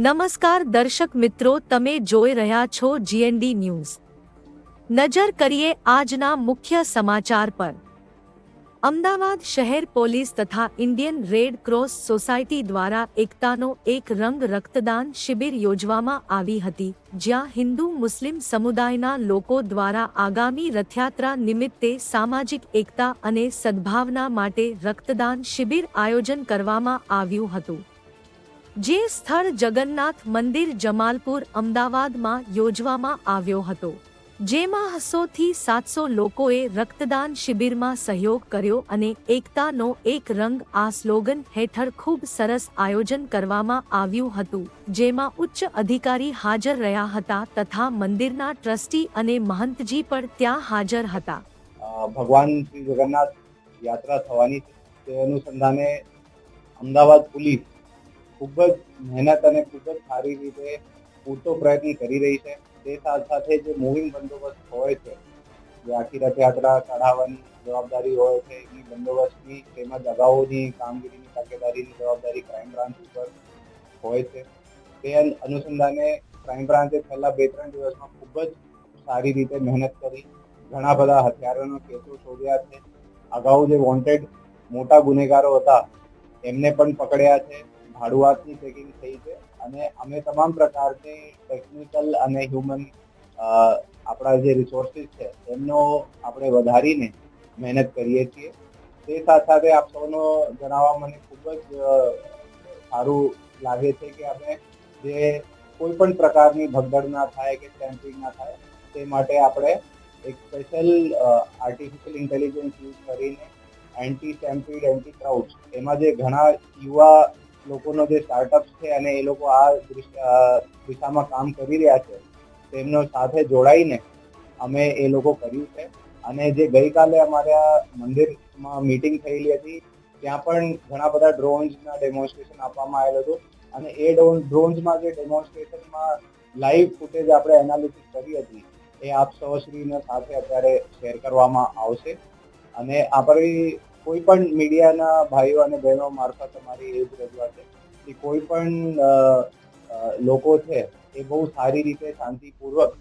નમસ્કાર દર્શક મિત્રો, તમે જોઈ રહ્યા છો જીએનડી ન્યૂઝ નજર કરીએ આજના મુખ્ય સમાચાર પર. અમદાવાદ શહેર પોલીસ તથા ઇન્ડિયન રેડ ક્રોસ સોસાયટી દ્વારા એકતાનો એક રંગ રક્તદાન શિબિર યોજવામાં આવી હતી, જ્યાં હિન્દુ મુસ્લિમ સમુદાયના લોકો દ્વારા આગામી રથયાત્રા નિમિત્તે સામાજિક એકતા અને સદ્ભાવના માટે રક્તદાન શિબિર આયોજન કરવામાં આવ્યું હતું. જે સ્થળ જગન્નાથ મંદિર જમાલપુર અમદાવાદમાં યોજવામાં આવ્યો હતો, જેમાં હસોથી સાતસો લોકોએ રક્તદાન શિબિરમાં સહયોગ કર્યો અને એકતાનો એક રંગ આ સ્લોગન હેઠળ ખૂબ સરસ આયોજન કરવામાં આવ્યું હતું, જેમાં ઉચ્ચ અધિકારી હાજર રહ્યા હતા તથા મંદિરના ટ્રસ્ટી અને મહંતજી પણ ત્યાં હાજર હતા. ભગવાન શ્રી જગન્નાથ યાત્રા થવાની અનુસંધાને અમદાવાદ પોલીસ ખૂબ જ મહેનત અને ખૂબ જ સારી રીતે પૂરતો પ્રયત્ન કરી રહી છે. તે સાથે સાથે જે મૂવિંગ બંદોબસ્ત હોય છે, જે આખી રથયાત્રા ચઢાવવાની જવાબદારી હોય છે, એની બંદોબસ્તની તેમજ અગાઉની કામગીરીની તકેદારીની જવાબદારી ક્રાઇમ બ્રાન્ચ ઉપર હોય છે. તે અનુસંધાને ક્રાઇમ બ્રાન્ચે છેલ્લા બે ત્રણ દિવસમાં ખૂબ જ સારી રીતે મહેનત કરી. ઘણા બધા હથિયારોનો કેસો શોધ્યા છે. અગાઉ જે વોન્ટેડ મોટા ગુનેગારો હતા, એમને પણ પકડ્યા છે. ભાડુઆતની ચેકિંગ થઈ છે અને અમે તમામ પ્રકારની ટેકનિકલ અને હ્યુમન આપણા જે રિસોર્સિસ છે, એમનો આપણે વધારીને મહેનત કરીએ છીએ. તે સાથે આપ સૌનો જણાવવા મને ખૂબ જ સારું લાગે છે કે અમે જે કોઈ પણ પ્રકારની ભગદડ ના થાય કે સ્ટેમ્પિંગ ના થાય, તે માટે આપણે એક સ્પેશિયલ આર્ટિફિશિયલ ઇન્ટેલિજન્સ યુઝ કરીને એન્ટી સ્ટેમ્પિડ એન્ટી ક્રાઉડ એમાં જે ઘણા યુવા લોકોનો જે સ્ટાર્ટઅપ છે અને એ લોકો આ દૃશ- દિશામાં કામ કરી રહ્યા છે, તેમનો સાથે જોડાઈને અમે એ લોકો કર્યું છે. અને જે ગઈકાલે અમારા મંદિરમાં મીટિંગ થયેલી હતી, ત્યાં પણ ઘણા બધા ડ્રોન્સના ડેમોન્સ્ટ્રેશન આપવામાં આવેલું હતું. અને એ ડ્રોન્સમાં જે ડેમોન્સ્ટ્રેશનમાં લાઈવ ફૂટેજ આપણે એનાલિસિસ કરી હતી, એ આપ સૌશ્રીને સાથે અત્યારે શેર કરવામાં આવશે. અને આપણી કોઈ પણ મીડિયાના ભાઈઓ અને બહેનો મારફત અમારી એ જ રજૂઆત છે કે કોઈ પણ લોકો છે એ બહુ સારી રીતે શાંતિપૂર્વક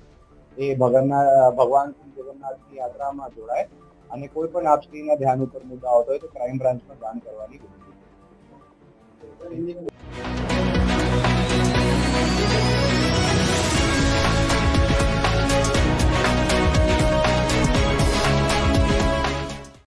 એ ભગવાનના, ભગવાન શ્રી જગન્નાથની યાત્રામાં જોડાય અને કોઈ પણ આપશ્રીના ધ્યાન ઉપર મુદ્દા આવતો હોય તો ક્રાઇમ બ્રાન્ચમાં જાણ કરવાની. વિનંતી